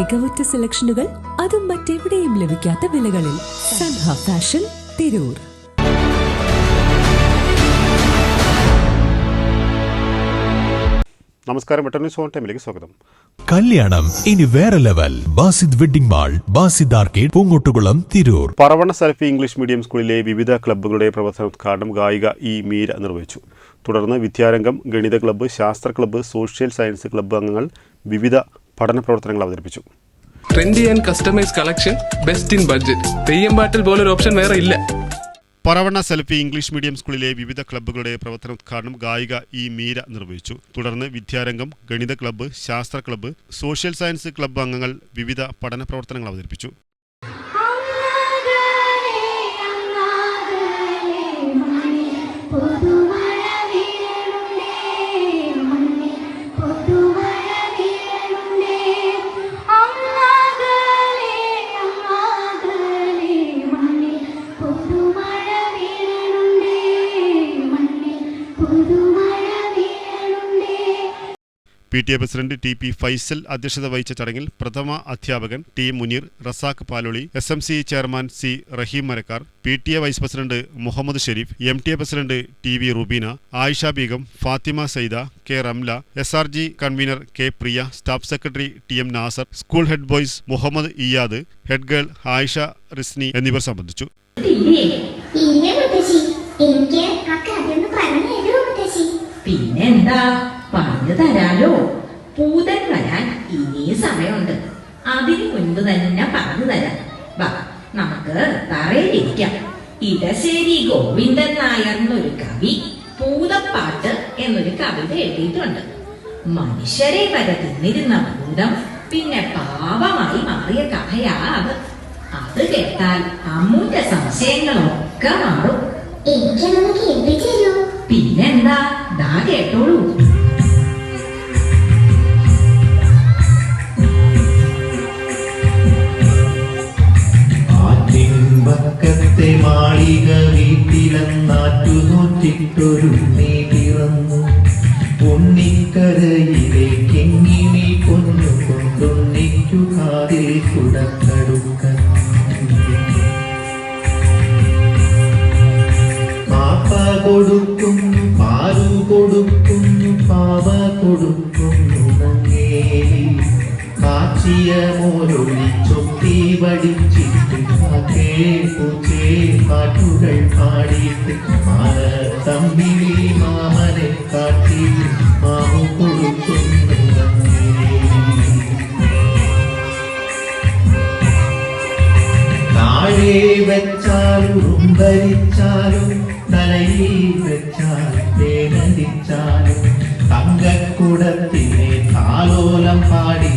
മികവുറ്റ സെലക്ഷനുകൾ അതും മറ്റെവിടെയും ലഭിക്കാത്ത വിലകളിൽ സൻഹ ഫാഷൻ തിരൂർ. നമസ്കാരം ടൈമിലേക്ക് സ്വാഗതം. കല്യാണം ഇനി വേറെ level. Basid wedding mall Basid arcade Poonkottukulam Tirur. Paravana Salafi English medium സ്കൂളിലെ വിവിധ ക്ലബ്ബുകളുടെ പ്രവർത്തനോദ്ഘാടനം ഗായിക ഇ മീര നിർവഹിച്ചു. തുടർന്ന് വിദ്യാരംഗം ഗണിത ക്ലബ്ബ് ശാസ്ത്ര ക്ലബ്ബ് സോഷ്യൽ സയൻസ് ക്ലബ്ബ് അംഗങ്ങൾ വിവിധ പഠന പ്രവർത്തനങ്ങൾ അവതരിപ്പിച്ചു. Trendy and customise collection best in budget Theyyam പാട്ടിൽ പോലൊരു ഓപ്ഷൻ വേറെ ഇല്ല. പറവണ്ണ സെൽഫി ഇംഗ്ലീഷ് മീഡിയം സ്കൂളിലെ വിവിധ ക്ലബ്ബുകളുടെ പ്രവർത്തനോദ്ഘാടനം ഗായിക ഇ മീര നിർവഹിച്ചു. തുടർന്ന് വിദ്യാരംഗം ഗണിത ക്ലബ്ബ് ശാസ്ത്ര ക്ലബ്ബ് സോഷ്യൽ സയൻസ് ക്ലബ്ബ് അംഗങ്ങൾ വിവിധ പഠന പ്രവർത്തനങ്ങൾ അവതരിപ്പിച്ചു. P T A president T P Faisal അധ്യക്ഷത വഹിച്ച ചടങ്ങിൽ പ്രഥമ അധ്യാപകൻ T Muneer Razak Paloli S M C chairman C Raheem Marakkar P T A vice president Muhammad Shareef M T A president T V Rubeena Ayisha Beegum Fathima Saida K Ramla S R G convenor K Priya staff secretary T M Nasar school head boys Muhammad Iyad head girl Ayisha Risni എന്നിവർ സംബന്ധിച്ചു. പിന്നെന്താ? പറഞ്ഞു തരാലോ. പൂതൻ വരാൻ ഇനി സമയമുണ്ട്. അതിനു മുൻപ് തന്നെ പറഞ്ഞു തരാം. വാ നമുക്ക് തറയിലിരിക്കാം. ഇടശ്ശേരി ഗോവിന്ദൻ നായർ എന്നൊരു കവി പൂതപ്പാട്ട് എന്നൊരു കവിത എഴുതിയിട്ടുണ്ട്. മനുഷ്യരെ വരെ തിന്നിരുന്ന ഭൂതം പിന്നെ പാപമായി മാറിയ കഥയാ അത്. അത് കേട്ടാൽ അമ്മൂന്റെ സംശയങ്ങളൊക്കെ മാറും. പിന്നെന്താ? ദാ കേട്ടോളൂ. വീട്ടിലെന്നാറ്റു നോറ്റിട്ടൊരു നീ പിറന്നു ഉണ്ണിക്കരയിലെ കിങ്ങിണി പൊന്നു കൊണ്ടുണ്ണിക്കു കാതിൽ കുടക്കടുക്ക. പാപ്പ കൊടുക്കുന്നു പൂച്ചേ പാട്ടുകൾ പാടിയിട്ട് തമ്മിലി മാമനെ കാട്ടിയിട്ട് മാമു കൊടുക്കുന്നു വെച്ചാലും ഭരിച്ചാലും തലയിൽ വെച്ചാലും തേനടിച്ചാലും താലോലം പാടിയിട്ടു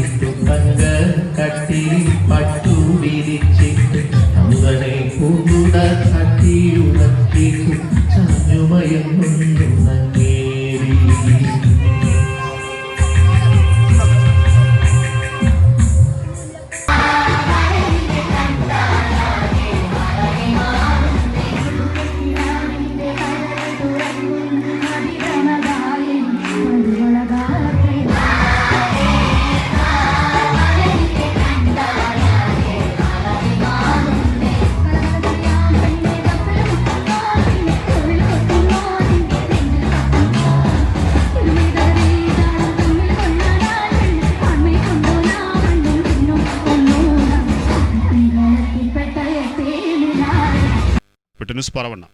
വെട്ടർ ന്യൂസ് പറവണ്ണ